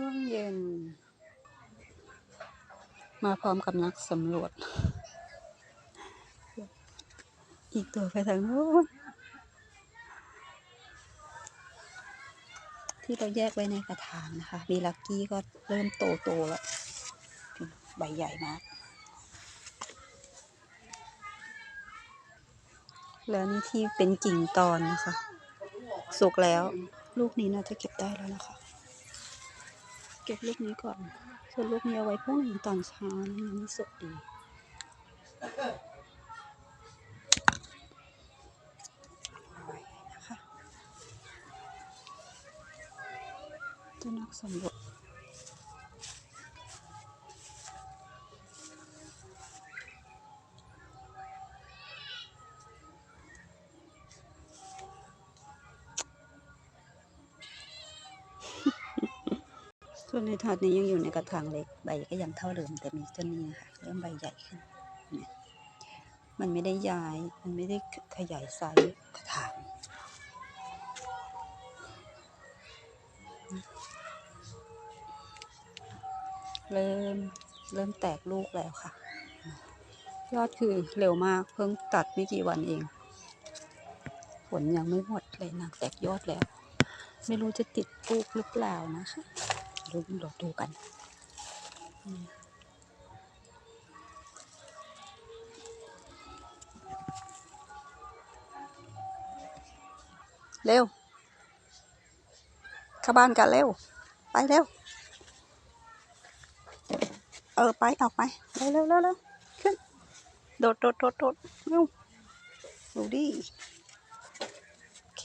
ช่วงเย็น มาพร้อมกับนักสำรวจ อีกตัวไปทางโน้นที่เราแยกไว้ในกระถางนะคะบีลักกี้ก็เริ่มโตโตแล้ว ใบใหญ่มาก แล้วนี่ที่เป็นกิ่งตอนนะคะ สุกแล้ว ลูกนี้น่าจะเก็บได้แล้วนะคะ เก็บลูกนี้ก่อน ส่วนลูกนี้เอาไว้พรุ่งนี้ตอนเช้านี่สดดีนะคะเจะนักสำรวจ ส่วนในถาดนี้ยังอยู่ในกระถางเล็กใบก็ยังเท่าเดิมแต่มีต้นนี้ค่ะเริ่มใบใหญ่ขึ้นมันไม่ได้ย้ายมันไม่ได้ขยายไซส์กระถางเริ่มเริ่มแตกลูกแล้วค่ะ ยอดคือเร็วมากเพิ่งตัดไม่กี่วันเองผลยังไม่หมดเลยนางแตกยอดแล้ว ไม่รู้จะติดลูกหรือเปล่านะคะ ดูเราดูกันเร็วเข้าบ้านกันเร็ว ไปเร็ว เออ ไป ออกไป เร็วเร็วเร็วเร็วขึ้น โดดโดดโดดโดดเร็วดูดิโอเค